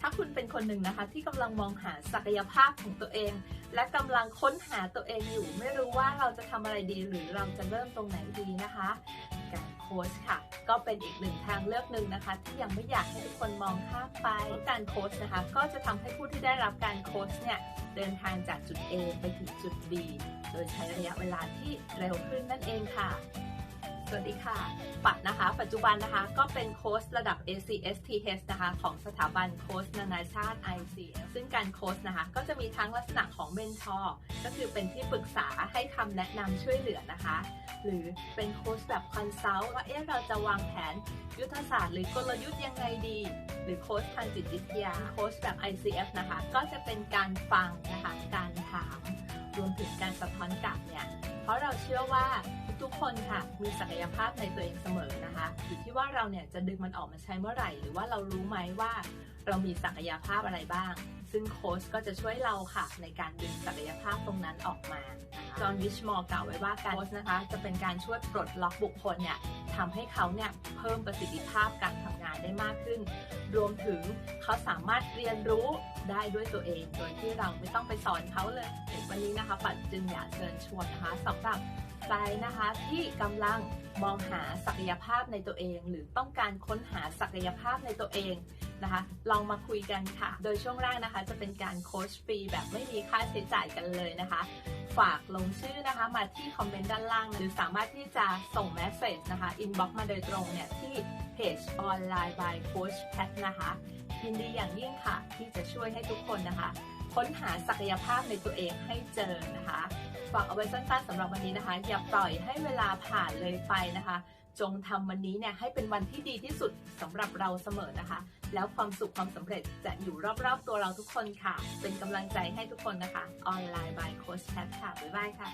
ถ้าคุณเป็นคนหนึ่งนะคะ ที่กำลังมองหาศักยภาพของตัวเอง และกำลังค้นหาตัวเองอยู่ ไม่รู้ว่าเราจะทำอะไรดี หรือเราจะเริ่มตรงไหนดีนะคะการโค้ชค่ะ ก็เป็นอีกหนึ่งทางเลือกหนึ่งนะคะ ที่ยังไม่อยากให้ทุกคนมองข้ามไปการโค้ชนะคะ ก็จะทำให้ผู้ที่ได้รับการโค้ชเนี่ยเดินทางจากจุด A ไปถึงจุด B โดยใช้ระยะเวลาที่เร็วขึ้นนั่นเองค่ะ สวัสดีค่ะ ปัดนะคะ ปัจจุบันนะคะก็เป็นโค้ชระดับ ACSTH นะคะ ของสถาบันโค้ชนานาชาติ ICF ซึ่งการโค้ชนะคะ ก็จะมีทั้งลักษณะของเมนทอร์ก็คือเป็นที่ปรึกษาให้คำแนะนำช่วยเหลือนะคะ หรือเป็นโค้ชแบบคอนซัลท์ว่าเอ๊ะเราจะวางแผนยุทธศาสตร์หรือกลยุทธ์ยังไงดี หรือโค้ชทางจิตวิทยาโค้ชแบบ ICF นะคะ ก็จะเป็นการฟังนะคะ การถาม รวมถึงการสะท้อนกลับเนี่ย เพราะเราเชื่อว่า กๆคนค่ะมีศักยภาพในตัวเองเสมอนะคะอยู่ที่ว่าเราเนี่ยจะดึงมันออกมาใช้เมื่อไหร่ หรือว่าเรารู้ไหมว่าเรามีศักยภาพอะไรบ้าง ซึ่งโค้ชก็จะช่วยเราค่ะ ในการดึงศักยภาพตรงนั้นออกมานะคะจอห์นวิชมอร์กล่าวไว้ว่าการโค้ชนะคะ จะเป็นการช่วยปลดล็อกบุคคลเนี่ยทำให้เขาเนี่ยเพิ่มประสิทธิภาพการทำงานได้มากขึ้น รวมถึงเขาสามารถเรียนรู้ได้ด้วยตัวเอง โดยที่เราไม่ต้องไปสอนเขาเลยวันนี้นะคะปัดจึงอยากเชิญชวนนะคะสำหรับ ใครนะคะที่กำลังมองหาศักยภาพในตัวเอง หรือต้องการค้นหาศักยภาพในตัวเองนะคะลองมาคุยกันค่ะ โดยช่วงแรกนะคะจะเป็นการโค้ชฟรีแบบไม่มีค่าใช้จ่ายกันเลยนะคะ ฝากลงชื่อนะคะมาที่คอมเมนต์ด้านล่าง หรือสามารถที่จะส่งเมสเซจนะคะอินบ็อกซ์มาโดยตรงเนี่ยที่เพจออนไลน์ by Coach Pat นะคะ ยินดีอย่างยิ่งค่ะ ที่จะช่วยให้ทุกคนนะคะ ค้นหาศักยภาพในตัวเองให้เจอนะคะฝากเอาไว้สั้นๆสำหรับวันนี้นะคะ อย่าปล่อยให้เวลาผ่านเลยไปนะคะ จงทำวันนี้เนี่ยให้เป็นวันที่ดีที่สุดสำหรับเราเสมอนะคะ แล้วความสุขความสำเร็จจะอยู่รอบๆตัวเราทุกคนค่ะ เป็นกำลังใจให้ทุกคนนะคะ ออนไลน์บายโค้ชแคทค่ะ บ๊ายบายค่ะ